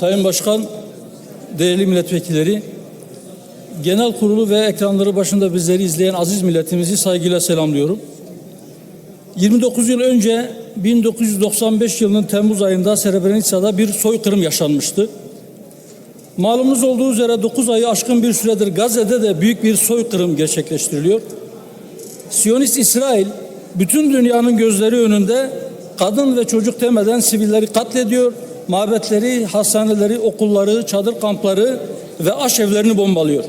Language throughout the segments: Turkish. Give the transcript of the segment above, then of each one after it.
Sayın Başkan, değerli milletvekilleri, genel kurulu ve ekranları başında bizleri izleyen aziz milletimizi saygıyla selamlıyorum. 29 yıl önce 1995 yılının Temmuz ayında Srebrenica'da bir soykırım yaşanmıştı. Malumunuz olduğu üzere 9 ayı aşkın bir süredir Gazze'de de büyük bir soykırım gerçekleştiriliyor. Siyonist İsrail bütün dünyanın gözleri önünde kadın ve çocuk demeden sivilleri katlediyor. Mabetleri, hastaneleri, okulları, çadır kampları ve aşevlerini bombalıyor.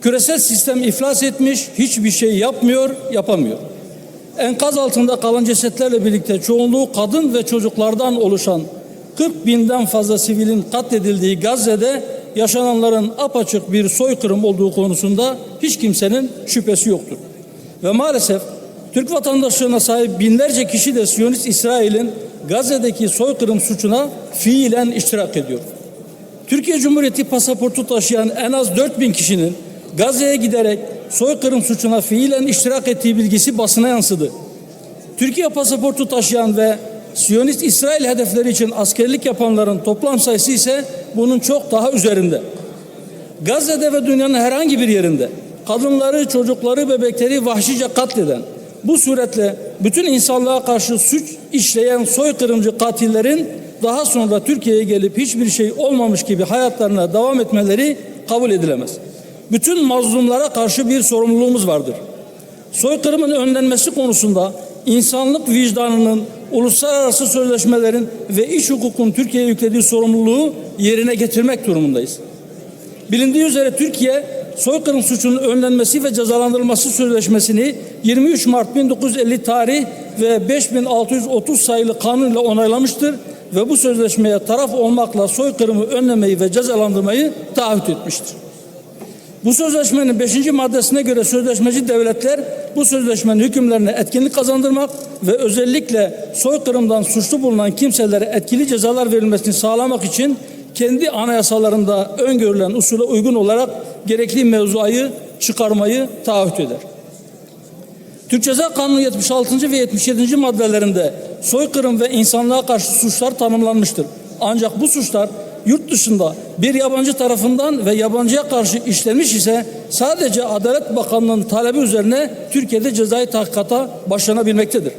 Küresel sistem iflas etmiş, hiçbir şey yapmıyor, yapamıyor. Enkaz altında kalan cesetlerle birlikte çoğunluğu kadın ve çocuklardan oluşan 40 binden fazla sivilin katledildiği Gazze'de yaşananların apaçık bir soykırım olduğu konusunda hiç kimsenin şüphesi yoktur. Ve maalesef Türk vatandaşlığına sahip binlerce kişi de Siyonist İsrail'in Gazze'deki soykırım suçuna fiilen iştirak ediyor. Türkiye Cumhuriyeti pasaportu taşıyan en az 4000 kişinin Gazze'ye giderek soykırım suçuna fiilen iştirak ettiği bilgisi basına yansıdı. Türkiye pasaportu taşıyan ve Siyonist İsrail hedefleri için askerlik yapanların toplam sayısı ise bunun çok daha üzerinde. Gazze'de ve dünyanın herhangi bir yerinde kadınları, çocukları, bebekleri vahşice katleden, bu suretle bütün insanlığa karşı suç işleyen soykırımcı katillerin daha sonra Türkiye'ye gelip hiçbir şey olmamış gibi hayatlarına devam etmeleri kabul edilemez. Bütün mazlumlara karşı bir sorumluluğumuz vardır. Soykırımın önlenmesi konusunda insanlık vicdanının, uluslararası sözleşmelerin ve iş hukukun Türkiye'ye yüklediği sorumluluğu yerine getirmek durumundayız. Bilindiği üzere Türkiye soykırım suçunun önlenmesi ve cezalandırılması sözleşmesini 23 Mart 1950 tarih ve 5630 sayılı kanun ile onaylamıştır ve bu sözleşmeye taraf olmakla soykırımı önlemeyi ve cezalandırmayı taahhüt etmiştir. Bu sözleşmenin 5. maddesine göre sözleşmeci devletler bu sözleşmenin hükümlerine etkinlik kazandırmak ve özellikle soykırımdan suçlu bulunan kimselere etkili cezalar verilmesini sağlamak için kendi anayasalarında öngörülen usule uygun olarak gerekli mevzuayı çıkarmayı taahhüt eder. Türk Ceza Kanunu 76. ve 77. maddelerinde soykırım ve insanlığa karşı suçlar tanımlanmıştır. Ancak bu suçlar yurt dışında bir yabancı tarafından ve yabancıya karşı işlenmiş ise sadece Adalet Bakanlığı'nın talebi üzerine Türkiye'de cezai tahkikata başlanabilmektedir.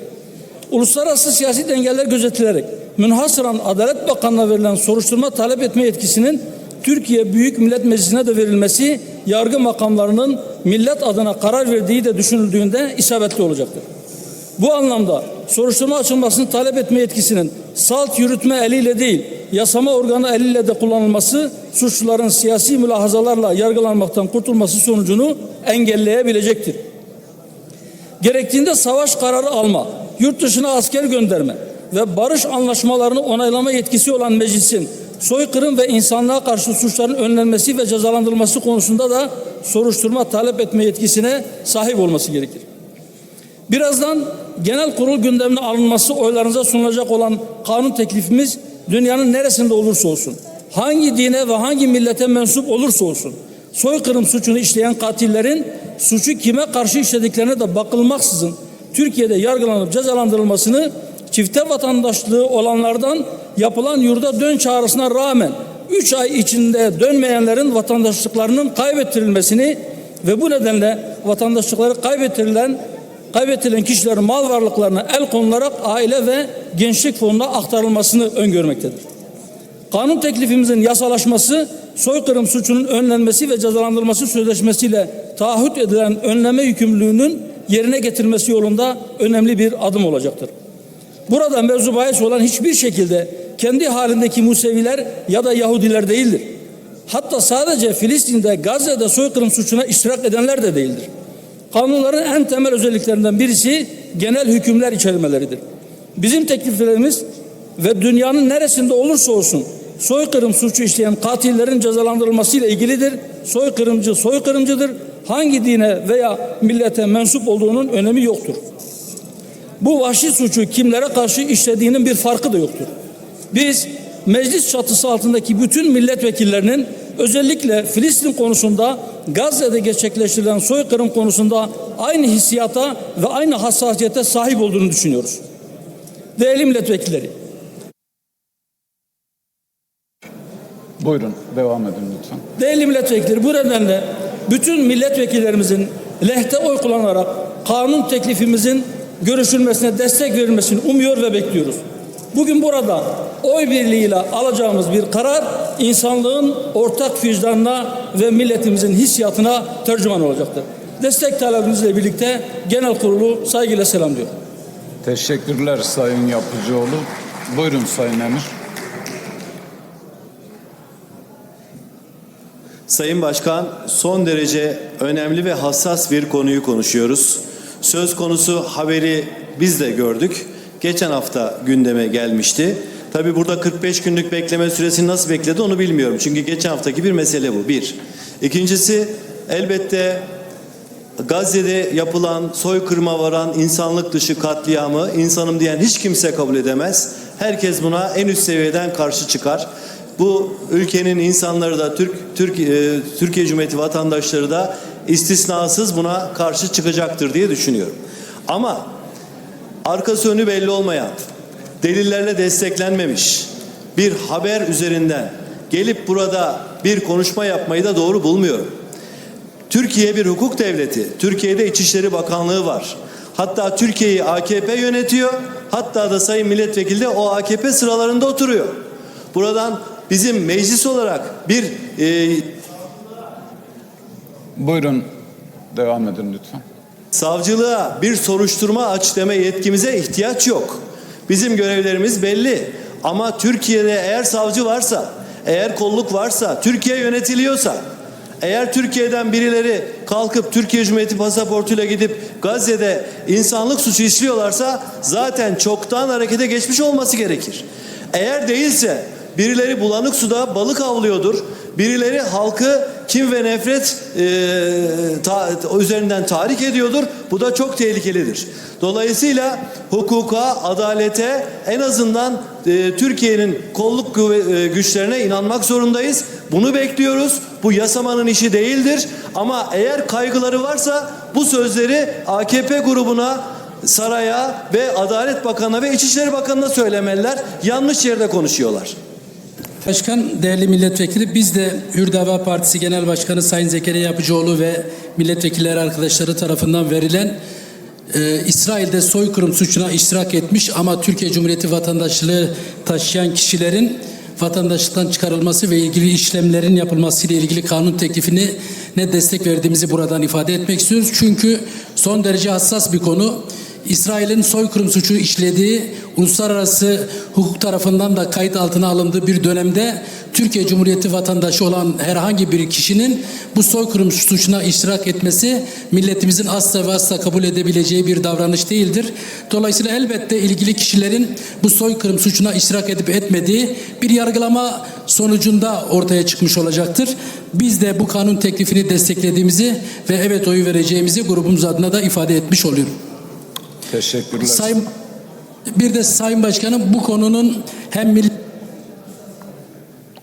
Uluslararası siyasi dengeler gözetilerek münhasıran Adalet Bakanlığı'na verilen soruşturma talep etme yetkisinin Türkiye Büyük Millet Meclisi'ne de verilmesi yargı makamlarının millet adına karar verdiği de düşünüldüğünde isabetli olacaktır. Bu anlamda soruşturma açılmasını talep etme yetkisinin salt yürütme eliyle değil, yasama organı eliyle de kullanılması suçluların siyasi mülahazalarla yargılanmaktan kurtulması sonucunu engelleyebilecektir. Gerektiğinde savaş kararı alma, yurt dışına asker gönderme ve barış anlaşmalarını onaylama yetkisi olan meclisin soykırım ve insanlığa karşı suçların önlenmesi ve cezalandırılması konusunda da soruşturma talep etme yetkisine sahip olması gerekir. Birazdan genel kurul gündemine alınması oylarınıza sunulacak olan kanun teklifimiz dünyanın neresinde olursa olsun, hangi dine ve hangi millete mensup olursa olsun, soykırım suçunu işleyen katillerin suçu kime karşı işlediklerine de bakılmaksızın Türkiye'de yargılanıp cezalandırılmasını çifte vatandaşlığı olanlardan yapılan yurda dön çağrısına rağmen 3 ay içinde dönmeyenlerin vatandaşlıklarının kaybettirilmesini ve bu nedenle vatandaşlıkları kaybettirilen kaybetilen kişilerin mal varlıklarına el konularak aile ve gençlik fonuna aktarılmasını öngörmektedir. Kanun teklifimizin yasalaşması soykırım suçunun önlenmesi ve cezalandırılması sözleşmesiyle taahhüt edilen önleme yükümlülüğünün yerine getirilmesi yolunda önemli bir adım olacaktır. Burada mevzu bahis olan hiçbir şekilde kendi halindeki Museviler ya da Yahudiler değildir. Hatta sadece Filistin'de Gazze'de soykırım suçuna iştirak edenler de değildir. Kanunların en temel özelliklerinden birisi genel hükümler içermeleridir. Bizim tekliflerimiz ve dünyanın neresinde olursa olsun soykırım suçu işleyen katillerin cezalandırılması ile ilgilidir. Soykırımcı soykırımcıdır. Hangi dine veya millete mensup olduğunun önemi yoktur. Bu vahşi suçu kimlere karşı işlediğinin bir farkı da yoktur. Biz meclis çatısı altındaki bütün milletvekillerinin özellikle Filistin konusunda Gazze'de gerçekleştirilen soykırım konusunda aynı hissiyata ve aynı hassasiyete sahip olduğunu düşünüyoruz. Değerli milletvekilleri, Buyurun devam edin lütfen. Değerli milletvekilleri bu nedenle bütün milletvekillerimizin lehte oy kullanarak kanun teklifimizin görüşülmesine destek verilmesini umuyor ve bekliyoruz. Bugün burada oy birliğiyle alacağımız bir karar insanlığın ortak vicdanına ve milletimizin hissiyatına tercüman olacaktır. Destek talebimizle birlikte genel kurulu saygıyla selamlıyorum. Teşekkürler Sayın Yapıcıoğlu. Buyurun Sayın Emir. Sayın Başkan, son derece önemli ve hassas bir konuyu konuşuyoruz. Söz konusu haberi biz de gördük. Geçen hafta gündeme gelmişti. Tabi burada 45 günlük bekleme süresini nasıl bekledi onu bilmiyorum. Çünkü geçen haftaki bir mesele bu. Bir. İkincisi elbette Gazze'de yapılan soykırıma varan insanlık dışı katliamı insanım diyen hiç kimse kabul edemez. Herkes buna en üst seviyeden karşı çıkar. Bu ülkenin insanları da Türk, Türk e, Türkiye Cumhuriyeti vatandaşları da istisnasız buna karşı çıkacaktır diye düşünüyorum. Ama arkası önü belli olmayan, delillerle desteklenmemiş bir haber üzerinden gelip burada bir konuşma yapmayı da doğru bulmuyorum. Türkiye bir hukuk devleti. Türkiye'de İçişleri Bakanlığı var. Hatta Türkiye'yi AKP yönetiyor. Hatta da Sayın Milletvekili de o AKP sıralarında oturuyor. Buradan bizim meclis olarak bir e, Buyurun devam edin lütfen. savcılığa bir soruşturma aç deme yetkimize ihtiyaç yok. Bizim görevlerimiz belli. Ama Türkiye'de eğer savcı varsa, eğer kolluk varsa, Türkiye yönetiliyorsa, eğer Türkiye'den birileri kalkıp Türkiye Cumhuriyeti pasaportuyla gidip Gazze'de insanlık suçu işliyorlarsa zaten çoktan harekete geçmiş olması gerekir. Eğer değilse birileri bulanık suda balık avlıyordur. Birileri halkı kim ve nefret e, ta- üzerinden tahrik ediyordur. Bu da çok tehlikelidir. Dolayısıyla hukuka, adalete en azından e, Türkiye'nin kolluk e, güçlerine inanmak zorundayız. Bunu bekliyoruz. Bu yasamanın işi değildir. Ama eğer kaygıları varsa bu sözleri AKP grubuna saraya ve Adalet Bakanı'na ve İçişleri Bakanı'na söylemeliler. Yanlış yerde konuşuyorlar. Başkan, değerli milletvekili, biz de Hürdava Partisi Genel Başkanı Sayın Zekeriya Yapıcıoğlu ve milletvekilleri arkadaşları tarafından verilen e, İsrail'de soykırım suçuna iştirak etmiş ama Türkiye Cumhuriyeti vatandaşlığı taşıyan kişilerin vatandaşlıktan çıkarılması ve ilgili işlemlerin yapılması ile ilgili kanun teklifini ne destek verdiğimizi buradan ifade etmek istiyoruz. Çünkü son derece hassas bir konu. İsrail'in soykırım suçu işlediği uluslararası hukuk tarafından da kayıt altına alındığı bir dönemde Türkiye Cumhuriyeti vatandaşı olan herhangi bir kişinin bu soykırım suçuna iştirak etmesi milletimizin asla ve asla kabul edebileceği bir davranış değildir. Dolayısıyla elbette ilgili kişilerin bu soykırım suçuna iştirak edip etmediği bir yargılama sonucunda ortaya çıkmış olacaktır. Biz de bu kanun teklifini desteklediğimizi ve evet oyu vereceğimizi grubumuz adına da ifade etmiş oluyorum. Teşekkürler. Sayın bir de Sayın Başkanım bu konunun hem mill-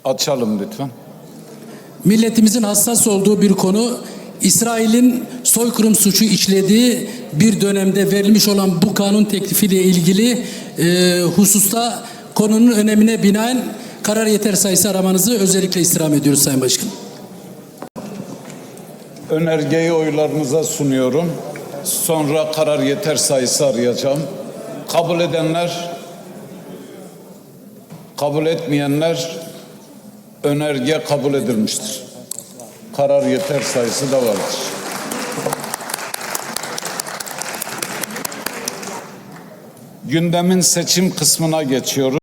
Açalım lütfen. milletimizin hassas olduğu bir konu İsrail'in soykırım suçu işlediği bir dönemde verilmiş olan bu kanun teklifiyle ilgili e, hususta konunun önemine binaen karar yeter sayısı aramanızı özellikle istirham ediyoruz Sayın Başkanım. Önergeyi oylarınıza sunuyorum. Sonra karar yeter sayısı arayacağım. Kabul edenler, kabul etmeyenler önerge kabul edilmiştir. Karar yeter sayısı da vardır. Gündemin seçim kısmına geçiyoruz.